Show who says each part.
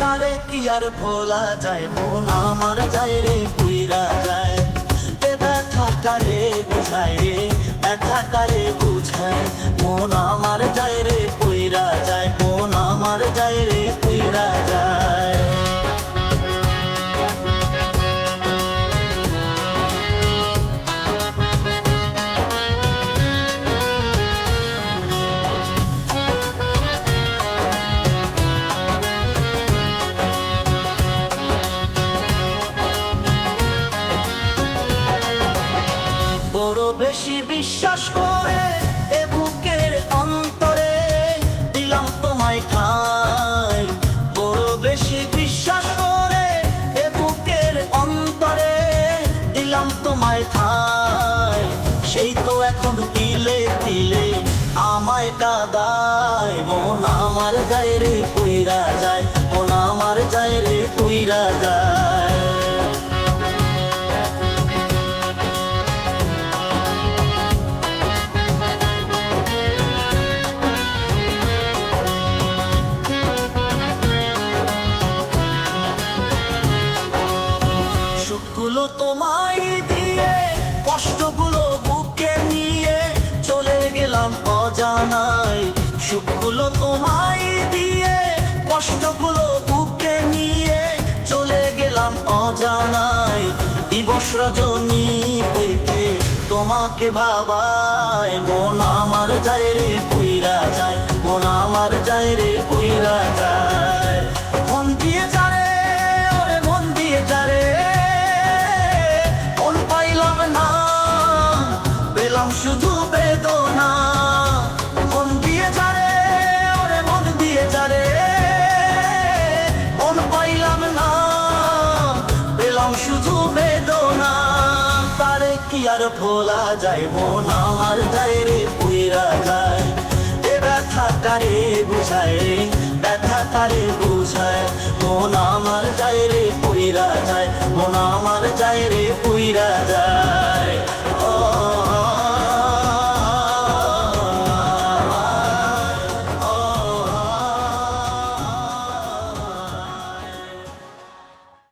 Speaker 1: তারে কি আর ভোলা যায়? মন আমার যায় রে, পুইরা যায়। ব্যথা কারে বুঝায় রে, ব্যথা কারে বুঝায়? মন আমার যায় রে, পুইরা যায়। মন আমার যায় রে, পুইরা যায়। বেশি বিশ্বাস করে এ বুকের অন্তরে, দিলাম তোমায় ঠাই। বড় বেশি বিশ্বাস করে এ বুকের অন্তরে, দিলাম তোমায় ঠাই। সেই তো এখন দিলে দিলে আমায় কাদায়, মন আমার যায় অজানায় সুখগুলো তোমায় দিয়ে, কষ্টগুলো বুকে নিয়ে চলে গেলাম অজানায়। দিবস রজনী তোমাকে ভাবায়, মন আমার যায় রে যায়, মন আমার যায় রে যায়। মন দিয়ে যারে ওরে মন দিয়ে যারে মন পাইলাম না, পেলাম শুধু বেদনা, তারে কি আর ভোলা যায়? মন আমার যায় রে, পুইরা যায়। এ ব্যথা তারে বুঝায় ব্যথা তারে বুঝায়। মন আমার যায় রে, পুইরা যায়। মন আমার যায় রে, পুইরা যায়।